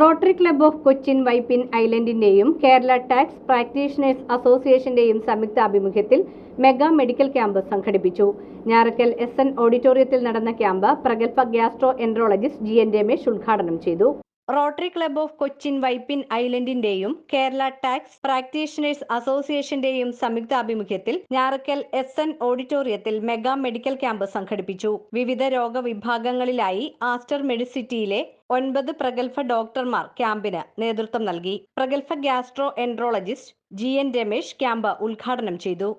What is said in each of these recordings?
Rotary club of Cochin Vypin ഐലൻഡിന്റെയും Kerala tax practitioners അസോസിയേഷന്റെയും സംയുക്ത ആഭിമുഖ്യത്തിൽ മെഗാ മെഡിക്കൽ ക്യാമ്പ് സംഘടിപ്പിച്ചു. ഞാറക്കൽ എസ് എൻ ഓഡിറ്റോറിയത്തിൽ നടന്ന ക്യാമ്പ് പ്രഗത്ഭ gastroenterologist G N Ramesh ഉദ്ഘാടനം ചെയ്തു. Rotary club of Cochin Vypin ഐലൻഡിന്റെയും Kerala tax practitioners അസോസിയേഷന്റെയും സംയുക്ത ആഭിമുഖ്യത്തിൽ ഞാറക്കൽ എസ് എൻ ഓഡിറ്റോറിയത്തിൽ മെഗാ മെഡിക്കൽ ക്യാമ്പ് സംഘടിപ്പിച്ചു. വിവിധ രോഗവിഭാഗങ്ങളിലായി ആസ്റ്റർ മെഡിസിറ്റിയിലെ ഒൻപത് പ്രഗത്ഭ ഡോക്ടർമാർ ക്യാമ്പിന് നേതൃത്വം നൽകി. പ്രഗത്ഭ gastroenterologist G N Ramesh camp ഉദ്ഘാടനം ചെയ്തു.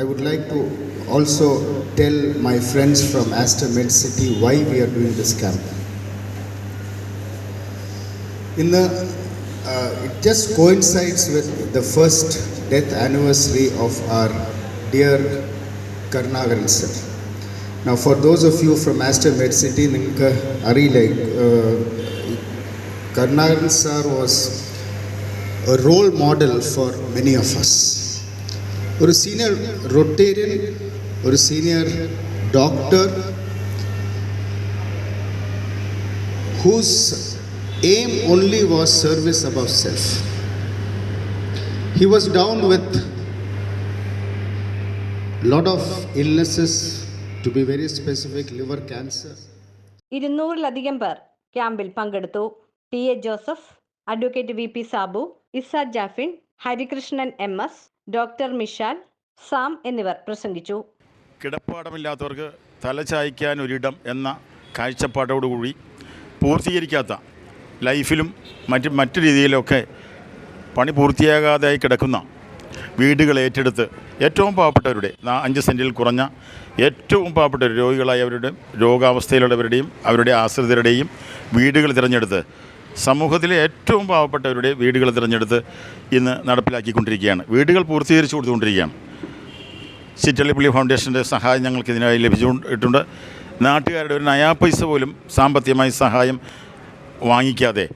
I would like to also tell my friends from Aster Med City why we are doing this camp. In the, uh, it just coincides with the first death anniversary of our dear Karnagaran sir. Now, for those of you from Aster Med City, നിങ്ങൾക്ക് അറിയില്ല Karnagaran sir was a role model for many of us. ഒരു senior Rotarian ഒരു senior doctor whose aim only was service above self. He was down with lot of illnesses, to be very specific, liver cancer. ഇരുന്നൂറിലധികം പേർ ക്യാമ്പിൽ പങ്കെടുത്തു. T. A. Joseph advocate V. P. Sabu Isa Jafin Harikrishnan M. S doctor Mishal Sam എന്നിവർ പ്രസംഗിച്ചു. കിടപ്പാടമില്ലാത്തവർക്ക് തലചായ്ക്കാൻ ഒരിടം എന്ന കാഴ്ചപ്പാടോടുകൂടി പൂർത്തീകരിക്കാത്ത ലൈഫിലും മറ്റ് മറ്റു രീതിയിലൊക്കെ പണി പൂർത്തിയാകാതെയായി കിടക്കുന്ന വീടുകൾ ഏറ്റെടുത്ത് ഏറ്റവും പാവപ്പെട്ടവരുടെ അഞ്ച് സെന്റിൽ കുറഞ്ഞ ഏറ്റവും പാവപ്പെട്ട രോഗികളായവരുടെ രോഗാവസ്ഥയിലുള്ളവരുടെയും അവരുടെ ആശ്രിതരുടെയും വീടുകൾ തിരഞ്ഞെടുത്ത് സമൂഹത്തിലെ ഏറ്റവും പാവപ്പെട്ടവരുടെ വീടുകൾ തിരഞ്ഞെടുത്ത് ഇന്ന് നടപ്പിലാക്കിക്കൊണ്ടിരിക്കുകയാണ്. വീടുകൾ പൂർത്തീകരിച്ചു കൊടുത്തുകൊണ്ടിരിക്കുകയാണ്. ചിറ്റള്ളിപ്പള്ളി ഫൗണ്ടേഷന്റെ സഹായം ഞങ്ങൾക്ക് ഇതിനായി ലഭിച്ചിട്ടുണ്ട് നാട്ടുകാരുടെ ഒരു നയാ പൈസ പോലും സാമ്പത്തികമായി സഹായം വാങ്ങിക്കാതെ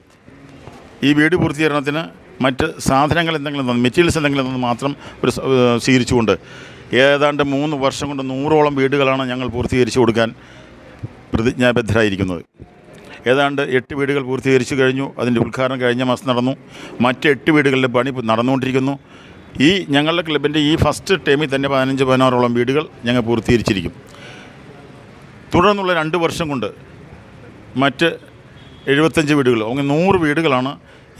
ഈ വീട് പൂർത്തീകരണത്തിന് മറ്റ് സാധനങ്ങൾ എന്തെങ്കിലും തന്നു മെറ്റീരിയൽസ് എന്തെങ്കിലും തന്നു മാത്രം ഒരു സ്വീകരിച്ചുകൊണ്ട് ഏതാണ്ട് മൂന്ന് വർഷം കൊണ്ട് നൂറോളം വീടുകളാണ് ഞങ്ങൾ പൂർത്തീകരിച്ചു കൊടുക്കാൻ പ്രതിജ്ഞാബദ്ധരായിരിക്കുന്നത്. ഏതാണ്ട് എട്ട് വീടുകൾ പൂർത്തീകരിച്ചു കഴിഞ്ഞു അതിന്റെ ഉദ്ഘാടനം കഴിഞ്ഞ മാസം നടന്നു. മറ്റ് എട്ട് വീടുകളുടെ പണി നടന്നുകൊണ്ടിരിക്കുന്നു. ഈ ഞങ്ങളുടെ ക്ലബിന്റെ ഈ ഫസ്റ്റ് ടേമിൽ തന്നെ പതിനഞ്ച് പതിനാറോളം വീടുകൾ ഞങ്ങൾ പൂർത്തീകരിച്ചിരിക്കും. തുടർന്നുള്ള രണ്ട് വർഷം കൊണ്ട് മറ്റ് എഴുപത്തഞ്ച് വീടുകൾ അങ്ങനെ നൂറ് വീടുകളാണ്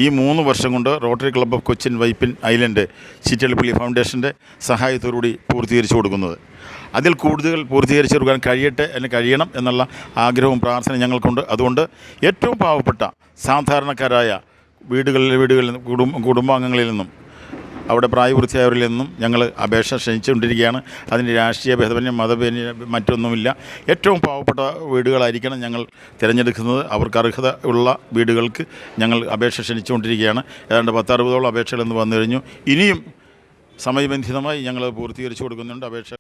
ഈ മൂന്ന് വർഷം കൊണ്ട് rotary club of Cochin Vypin island Chittilappilly ഫൗണ്ടേഷന്റെ സഹായത്തോടുകൂടി പൂർത്തീകരിച്ചു കൊടുക്കുന്നത്. അതിൽ കൂടുതൽ പൂർത്തീകരിച്ചു കൊടുക്കാൻ കഴിയട്ടെ അല്ലെങ്കിൽ കഴിയണം എന്നുള്ള ആഗ്രഹവും പ്രാർത്ഥനയും ഞങ്ങൾക്കുണ്ട്. അതുകൊണ്ട് ഏറ്റവും പാവപ്പെട്ട സാധാരണക്കാരായ വീടുകളിലെ വീടുകളിൽ നിന്നും കുടുംബ കുടുംബാംഗങ്ങളിൽ നിന്നും അവിടെ പ്രായപൂർത്തിയായവരിൽ നിന്നും ഞങ്ങൾ അപേക്ഷ ക്ഷണിച്ചുകൊണ്ടിരിക്കുകയാണ്. അതിന് രാഷ്ട്രീയ ഭേദമന്യം മതഭേദ മറ്റൊന്നുമില്ല. ഏറ്റവും പാവപ്പെട്ട വീടുകളായിരിക്കണം ഞങ്ങൾ തിരഞ്ഞെടുക്കുന്നത്. അവർക്ക് അർഹത ഉള്ള വീടുകൾക്ക് ഞങ്ങൾ അപേക്ഷ ക്ഷണിച്ചുകൊണ്ടിരിക്കുകയാണ്. ഏതാണ്ട് പത്തറുപതോളം അപേക്ഷകൾ ഇന്ന് വന്നു കഴിഞ്ഞു ഇനിയും സമയബന്ധിതമായി ഞങ്ങൾ പൂർത്തീകരിച്ചു കൊടുക്കുന്നുണ്ട്. അപേക്ഷ